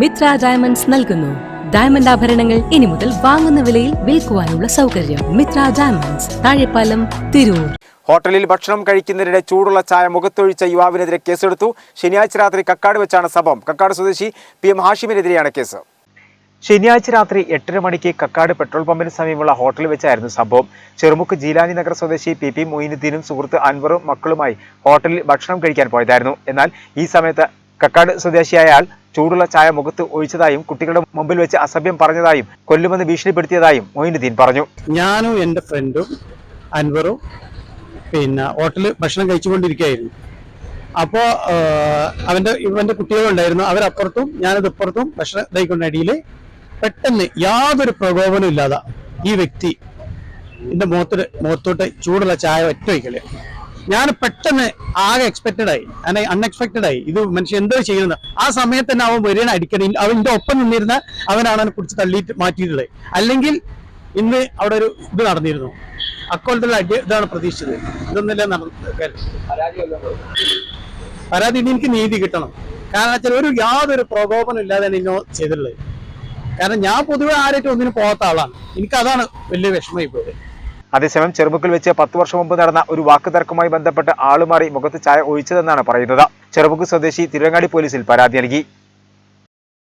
Mitra diamonds നൽകുന്നു. Diamond ആഭരണങ്ങൾ ഇനി മുതൽ വാങ്ങുന്ന വിലയിൽ വിൽക്കുവാനുള്ള സൗകര്യം മിത്ര ഡയമണ്ട്സ് താഴെപ്പാലം തിരൂർ. ഹോട്ടലിൽ ഭക്ഷണം കഴിക്കുന്നതിനിടെ ചൂടുള്ള ചായ മുഖത്തൊഴിച്ച യുവാവിനെതിരെ കേസെടുത്തു. ശനിയാഴ്ച രാത്രി കക്കാട് വെച്ചാണ് സംഭവം. കക്കാട് സ്വദേശി പി എം ഹാഷിമിനെതിരെയാണ് കേസ്. ശനിയാഴ്ച രാത്രി എട്ടര മണിക്ക് കക്കാട് പെട്രോൾ പമ്പിന് സമീപമുള്ള ഹോട്ടലിൽ വെച്ചായിരുന്നു സംഭവം. ചെറുമുക്ക് ജീലാനി നഗർ സ്വദേശി പി പി മൊയിനുദ്ദീനും സുഹൃത്ത് അൻവറും മക്കളുമായി ഹോട്ടലിൽ ഭക്ഷണം കഴിക്കാൻ പോയതായിരുന്നു. എന്നാൽ ഈ സമയത്ത് കക്കാട് സ്വദേശിയായ ആൾ ചൂടുള്ള ചായ മുഖത്ത് ഒഴിച്ചതായും കുട്ടികളുടെ മുമ്പിൽ വെച്ച് അസഭ്യം പറഞ്ഞതായും കൊല്ലുമെന്ന് ഭീഷണിപ്പെടുത്തിയതായും മൊയിനുദ്ദീൻ പറഞ്ഞു. ഞാനും എന്റെ ഫ്രണ്ടും അൻവറും പിന്നെ ഹോട്ടലിൽ ഭക്ഷണം കഴിച്ചുകൊണ്ടിരിക്കുകയായിരുന്നു. അപ്പോൾ അവന്റെ ഇവന്റെ കുട്ടികളുണ്ടായിരുന്നു അവരപ്പുറത്തും ഞാനത് ഇപ്പുറത്തും ഭക്ഷണം കഴിക്കൊണ്ടടിയിൽ പെട്ടെന്ന് യാതൊരു പ്രകോപനവും ഇല്ലാതെ ഈ വ്യക്തി എന്റെ മുഖത്ത് മുഖത്തോട്ട് ചൂടുള്ള ചായ ഒറ്റ വയ്ക്കൽ ഞാൻ പെട്ടെന്ന് ആകെ എക്സ്പെക്റ്റഡ് ആയി. അൺഎക്സ്പെക്റ്റഡ് ആയി. ഇത് മനുഷ്യൻ എന്തോ ചെയ്യുന്നത് ആ സമയത്ത് തന്നെ അവൻ വരികയാണ് അടിക്കണേ അവന്റെ ഒപ്പം നിന്നിരുന്ന അവനാണ് അവനെ കുറിച്ച് തള്ളിയിട്ട് മാറ്റിയിട്ടുള്ളത്. അല്ലെങ്കിൽ ഇന്ന് അവിടെ ഒരു ഇത് നടന്നിരുന്നു. അക്കോളത്തിലുള്ള അടി ഇതാണ് പ്രതീക്ഷിച്ചത്. ഇതൊന്നല്ല നടന്നത് പരാതി എനിക്ക് നീതി കിട്ടണം. കാരണം വെച്ചാൽ ഒരു യാതൊരു പ്രകോപനം ഇല്ലാതെയാണ് ഇന്നോ ചെയ്തിട്ടുള്ളത്. കാരണം ഞാൻ പൊതുവെ ആരായിട്ടും ഒന്നിനും പോകാത്ത ആളാണ്. എനിക്ക് അതാണ് വലിയ വിഷമമായി പോയത്. അതേസമയം ചെറുമുക്കിൽ വെച്ച് പത്ത് വർഷം മുമ്പ് നടന്ന ഒരു വാക്കുതർക്കവുമായി ബന്ധപ്പെട്ട് ആളുമാറി മുഖത്ത് ചായ ഒഴിച്ചതെന്നാണ് പറയുന്നത്. ചെറുമുക്ക് സ്വദേശി തിരുവങ്ങാടി പോലീസിൽ പരാതി നൽകി.